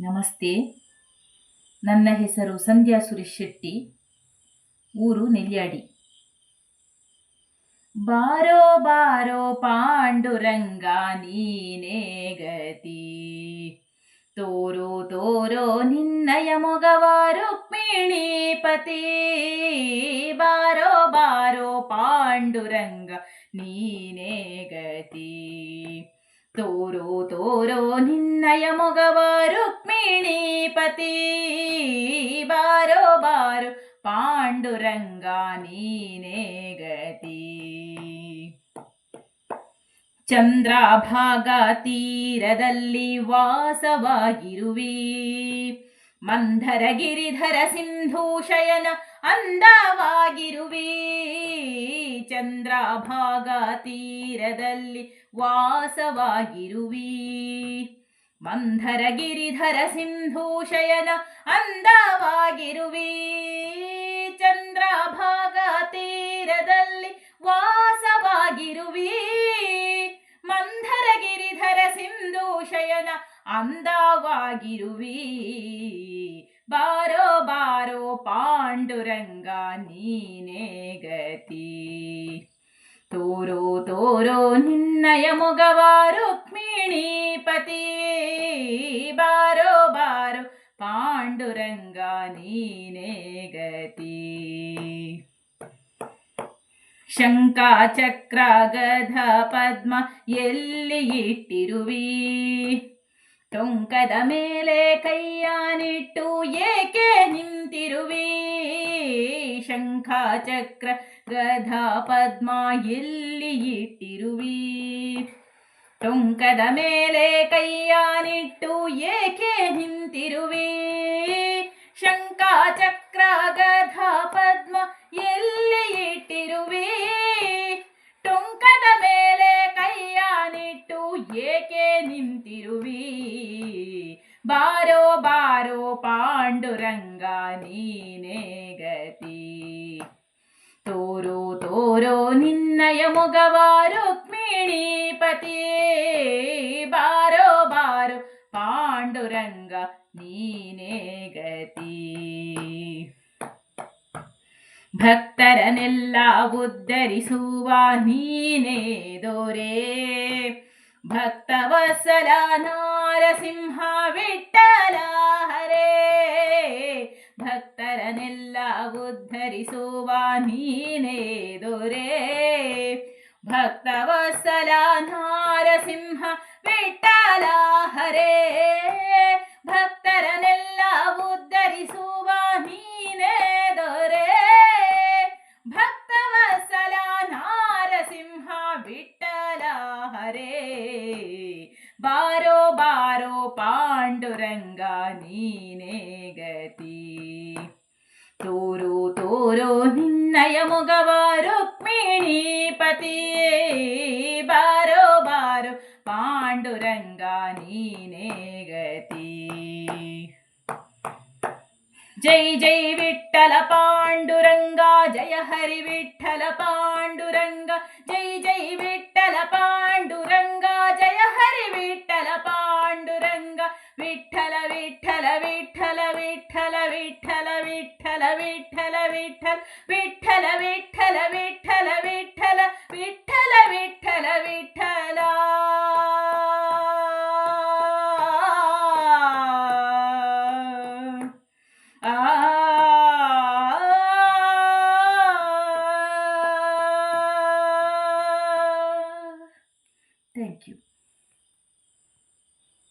ನಮಸ್ತೆ. ನನ್ನ ಹೆಸರು ಸಂಧ್ಯಾ ಸುರೇಶ್ ಶೆಟ್ಟಿ. ಊರು ನೆಲ್ಯಾಡಿ ಬಾರೋ ಬಾರೋ ಪಾಂಡುರಂಗ ನೀನೇ ಗತಿ. ತೋರೋ ತೋರೋ ನಿನ್ನಯ ಮೊಗವಾರು ಪತಿ ಬಾರೋ ಬಾರೋ ಪಾಂಡುರಂಗ ನೀನೇ ಗತಿ. ತೋರೋ ತೋರೋ ನಿನ್ನಯ ಮೊಗವ ರುಕ್ಮಿಣೀಪತಿ ಬಾರೋ ಬಾರೋ ಪಾಂಡುರಂಗ ನೀನೇ ಗತಿ. ಚಂದ್ರಭಾಗ ತೀರದಲ್ಲಿ ವಾಸವಾಗಿರುವಿ. ಮಂಧರ ಗಿರಿಧರ ಸಿಂಧೂ ಶಯನ ಅಂದವಾಗಿರುವಿ ಚಂದ್ರಭಾಗ ತೀರದಲ್ಲಿ ವಾಸವಾಗಿರುವಿ. ಮಂಧರ ಗಿರಿಧರ ಸಿಂಧೂ ಶಯನ ಅಂದವಾಗಿರುವಿ. ಚಂದ್ರಭಾಗ ತೀರದಲ್ಲಿ ವಾಸವಾಗಿರುವಿ. ಮಂಧರ ಗಿರಿಧರ ಸಿಂಧೂ ಶಯನ ಅಂದವಾಗಿರುವಿ. ಬಾರೋ ಬಾರೋ ಪಾಂಡುರಂಗ ನೀನೇ ಗತಿ. ತೋರೋ ನಿನ್ನಯ ಮೊಗವ ರುಕ್ಮಿಣೀಪತಿ ಬಾರೋ ಬಾರೋ ಪಾಂಡುರಂಗ ನೀನೇ ಗತಿ. ಶಂಕಾಚಕ್ರ ಗಧ ಪದ್ಮ ಎಲ್ಲಿ ಇಟ್ಟಿರುವಿ? ಟೊಂಕದ ಮೇಲೆ ಕೈಯಾನಿಟ್ಟು ಏಕೆ ನಿಂತಿರುವಿ? ಶಂಖ ಚಕ್ರ ಗಧ ಪದ್ಮ ಎಲ್ಲಿ ಇಟ್ಟಿರುವಿ ಟೊಂಕದ ಮೇಲೆ ಕೈಯಾನಿಟ್ಟು ಏಕೆ ನಿಂತಿರುವಿ? ಶಂಖ ಚಕ್ರ ಗಧ ಪದ್ಮ ಎಲ್ಲಿ ಇಟ್ಟಿರುವಿ ಟೊಂಕದ ಮೇಲೆ ಕೈಯಾನಿಟ್ಟು ಏಕೆ ನಿಂತಿರುವಿ? ಬಾರೋ ಬಾರೋ ಪಾಂಡುರಂಗ ನೀನೇ ತೋರೋ ತೋರೋ ನಿನ್ನಯ ಮೊಗವ ಪತಿ. ಬಾರೋ ಬಾರೋ, ಪಾಂಡುರಂಗ ನೀನೇ ಗತಿ. ಭಕ್ತರನೆಲ್ಲ ಉದ್ಧರಿಸುವ ನೀನೇ ದೊರೆ. ಭಕ್ತವಸಲ ನಾರಸಿಂಹ ಉದ್ಧರಿಸುವ ನೀನೇ ಭಕ್ತವತ್ಸಲ ನಾರಸಿಂಹ ವಿಠಲ ಹರೇ ಭಕ್ತರನೆಲ್ಲ ಉದ್ಧರಿಸುವ ನೀನೇ ದೊರೆ. ಭಕ್ತವತ್ಸಲ ನಾರಸಿಂಹ ವಿಠಲ ಹರೇ ಬಾರೋ ಬಾರೋ ಪಾಂಡುರಂಗ ನೀನೇ ಗತಿ. ತೋರೋ ತೋರೋ ನಿನ್ನಯ ಮೊಗವ ರುಕ್ಮಿಣೀಪತಿ ಬಾರೋ ಬಾರೋ ಪಾಂಡುರಂಗ ನೀನೇ ಗತಿ ಜೈ ಜೈ ವಿಠಲ ಪಾಂಡುರಂಗ ಜಯ ಹರಿ ವಿಠಲ ಪಾಂಡುರಂಗ ಜೈ ಜೈ ವಿಠಲ ಪಾಂಡುರಂಗ ಜಯ ಹರಿ ವಿಠಲ ಪಾಂಡುರಂಗ ವಿಠಲ ವಿಠಲ ವಿಠಲ ವಿಠಲ ವಿಠಲ ವಿಠಲ ವಿಠಲ விட்டல் விட்டல விட்டல விட்டல விட்டல விட்டல விட்டல விட்டலா